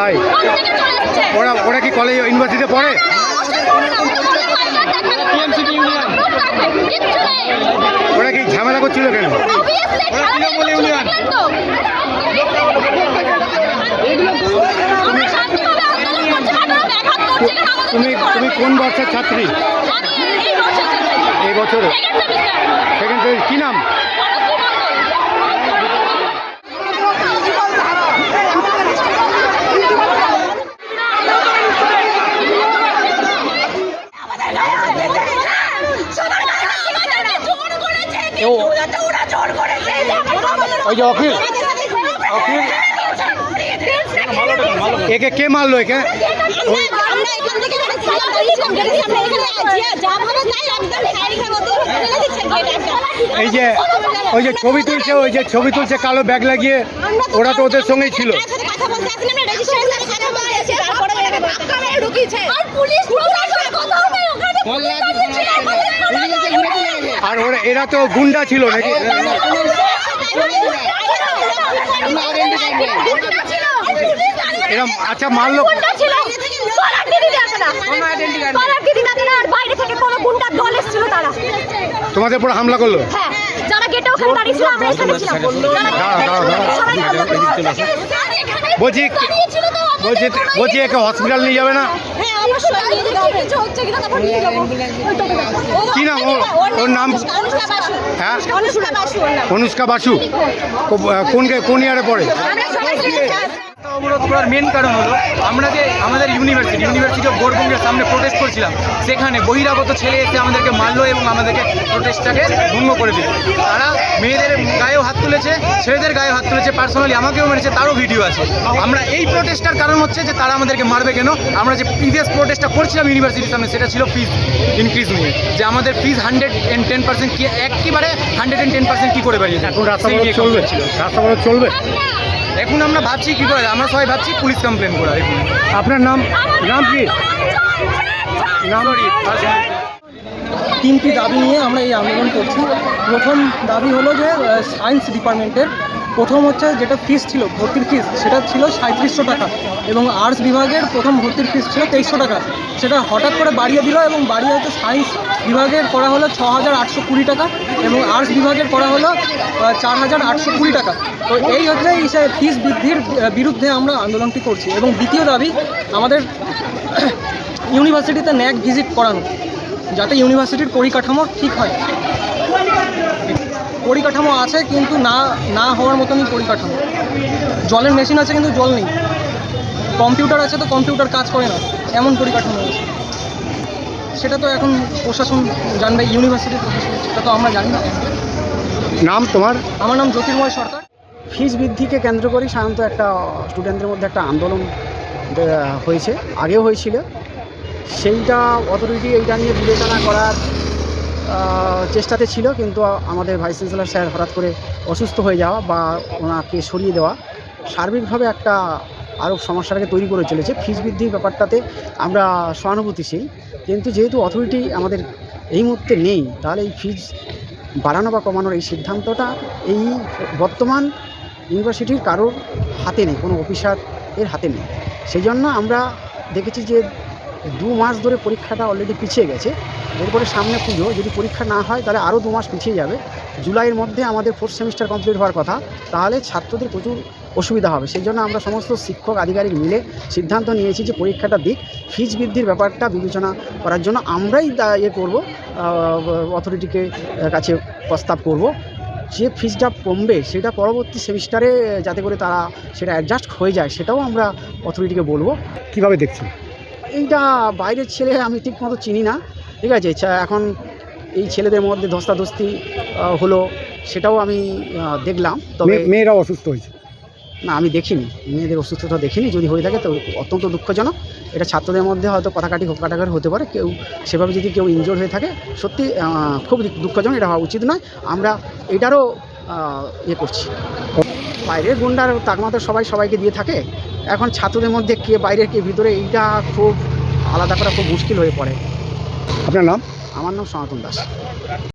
তাই ওরা ওরা কি কলেজ ইউনিভার্সিটিতে পড়ে? ওরা কি ঝামেলা করছিল কেন? তুমি তুমি কোন বর্ষের ছাত্রী? এই বছর সেকেন্ড কি নাম? ওই যে অখিল। অখিল। একে কে মারলো একে? এই যে ওই যে ছবি তুলছে ওই যে ছবি তুলছে কালো ব্যাগ লাগিয়ে ওরা তো ওদের সঙ্গেই ছিল। ওরা এরা তো গুন্ডা ছিল নাকি? এরা আচ্ছা মারলো বাইরে থেকে কোনো গুন্ডার দল এসেছিল তারা। তোমাদের উপর হামলা করল? হ্যাঁ যারা গেটে ওখানে দাঁড়িয়ে ছিল আমরা এখানে ছিলাম। যারা- দাঁড়াও, দাঁড়াও, দাঁড়াও। সবাই হামলা করেছে। বলছি তো আমরা বলছি বলছি একে হসপিটাল নিয়ে যাবে না? কি নাম ওর? নাম? অনুষ্কা অনুষ্কা বাসু। হ্যাঁ? অনুষ্কা বাসু কোন কোন ইয়ারে পড়ে। অবরোধ করার মেন কারণ হলো আমরা যে আমাদের ইউনিভার্সিটি ইউনিভার্সিটি অফ বোরবঙ্গের সামনে প্রোটেস্ট করছিলাম সেখানে বহিরাগত ছেলে এসে আমাদেরকে মারলো এবং আমাদেরকে প্রোটেস্টটাকে ভঙ্গ করে দিল। তারা মেয়েদের গায়েও হাত তুলেছে ছেলেদের গায়েও হাত তুলেছে পার্সোনালি আমাকেও মেরেছে তারও ভিডিও আছে। আমরা এই প্রোটেস্টটার কারণ হচ্ছে যে তারা আমাদেরকে মারবে কেন? আমরা যে প্রিভিয়াস প্রোটেস্টটা করছিলাম ইউনিভার্সিটির সামনে সেটা ছিল ফিজ ইনক্রিজ নিয়ে। যে আমাদের fees hundred and ten percent কি একেবারে হান্ড্রেড অ্যান্ড টেন পার্সেন্ট কী করে বাড়িয়ে এখন রাস্তা চলবে। রাস্তা চলবে? এখন আমরা ভাবছি কি করে? আমরা সবাই ভাবছি পুলিশ কমপ্লেন করার এখন আপনার নাম? নাম কি? নাম তিনটি দাবি নিয়ে আমরা এই আন্দোলন করছি। প্রথম দাবি হলো যে সায়েন্স ডিপার্টমেন্টের প্রথম হচ্ছে যেটা ফিস ছিল ভর্তির ফিস সেটা ছিল সাঁত্রিশশো টাকা। এবং আর্টস বিভাগের প্রথম ভর্তির ফিস ছিল তেইশশো টাকা। সেটা হঠাৎ করে বাড়িয়ে দিল এবং বাড়িয়ে হচ্ছে সায়েন্স বিভাগের করা হলো ছ হাজার আটশো কুড়ি টাকা। এবং আর্টস বিভাগের করা হলো চার হাজার আটশো কুড়ি টাকা। তো এই হচ্ছে এই ফিস বৃদ্ধির বিরুদ্ধে আমরা আন্দোলনটি করছি। এবং দ্বিতীয় দাবি, আমাদের ইউনিভার্সিটিতে ন্যাক ভিজিট করানো, যাতে ইউনিভার্সিটির পরিকাঠামো ঠিক হয়। পরিকাঠামো আছে, কিন্তু না না হওয়ার মতনই পরিকাঠামো। জলের মেশিন আছে, কিন্তু জল নেই। কম্পিউটার আছে, তো কম্পিউটার কাজ করে না। এমন পরিকাঠামো আছে। সেটা তো এখন প্রশাসন জানবে ইউনিভার্সিটির প্রশাসন সেটা তো আমরা জানি না। নাম তোমার? আমার নাম জ্যোতির্ময় সরকার। ফিস বৃদ্ধিকে কেন্দ্র করেই সাধারণত একটা স্টুডেন্টদের মধ্যে একটা আন্দোলন হয়েছে আগেও হয়েছিল। সেইটা অথরিটি এইটা নিয়ে বিবেচনা করার চেষ্টাতে ছিল কিন্তু আমাদের ভাইস চ্যান্সেলার স্যার হঠাৎ করে অসুস্থ হয়ে যাওয়া বা ওনাকে সরিয়ে দেওয়া সার্বিকভাবে একটা আরও সমস্যাটাকে তৈরি করে চলেছে। ফিস বৃদ্ধির ব্যাপারটাতে আমরা সহানুভূতিশীল। কিন্তু যেহেতু অথরিটি আমাদের এই মুহূর্তে নেই, তাহলে এই ফিজ বাড়ানো বা কমানোর এই সিদ্ধান্তটা এই বর্তমান ইউনিভার্সিটির কারোর হাতে নেই, কোনো অফিসার এর হাতে নেই। সেই জন্য আমরা দেখেছি যে দু মাস ধরে পরীক্ষাটা অলরেডি পিছিয়ে গেছে। এরপরে সামনে পুজো, যদি পরীক্ষা না হয় তাহলে আরও দু মাস পিছিয়ে যাবে। জুলাইয়ের মধ্যে আমাদের ফোর্থ সেমিস্টার কমপ্লিট হওয়ার কথা, তাহলে ছাত্রদের প্রচুর অসুবিধা হবে। সেই জন্য আমরা সমস্ত শিক্ষক, আধিকারিক মিলে সিদ্ধান্ত নিয়েছি যে পরীক্ষাটা দিক। ফিজ বৃদ্ধির ব্যাপারটা বিবেচনা করার জন্য আমরাই ইয়ে করব অথরিটিকে কাছে প্রস্তাব করব। যে ফিজটা কমবে, সেটা পরবর্তী সেমিস্টারে যাতে করে তারা সেটা অ্যাডজাস্ট হয়ে যায়, সেটাও আমরা অথরিটিকে বলব। কীভাবে দেখছেন? এইটা বাইরের ছেলে আমি ঠিক মতো চিনি না ঠিক আছে? এখন এই ছেলেদের মধ্যে ধস্তাধস্তি হলো সেটাও আমি দেখলাম তবে মেয়ে- মেয়েরা অসুস্থ হয়েছে। না আমি দেখিনি। মেয়েদের অসুস্থতা দেখিনি যদি হয়ে থাকে তো অত্যন্ত দুঃখজনক। এটা ছাত্রদের মধ্যে হয়তো কথাকাটি কাটাকাটি হতে পারে। কেউ সেভাবে যদি কেউ ইনজোর হয়ে থাকে সত্যি খুব দুঃখজনক এটা হওয়া উচিত নয়। আমরা এটারও ইয়ে করছি। বাইরের গুন্ডার তাকমাত্রা সবাই সবাইকে দিয়ে থাকে। এখন ছাত্রদের মধ্যে কে বাইরের কে ভিতরে এইটা খুব আলাদা করা খুব মুশকিল হয়ে পড়ে। আপনার নাম? আমার নাম সনাতন দাস।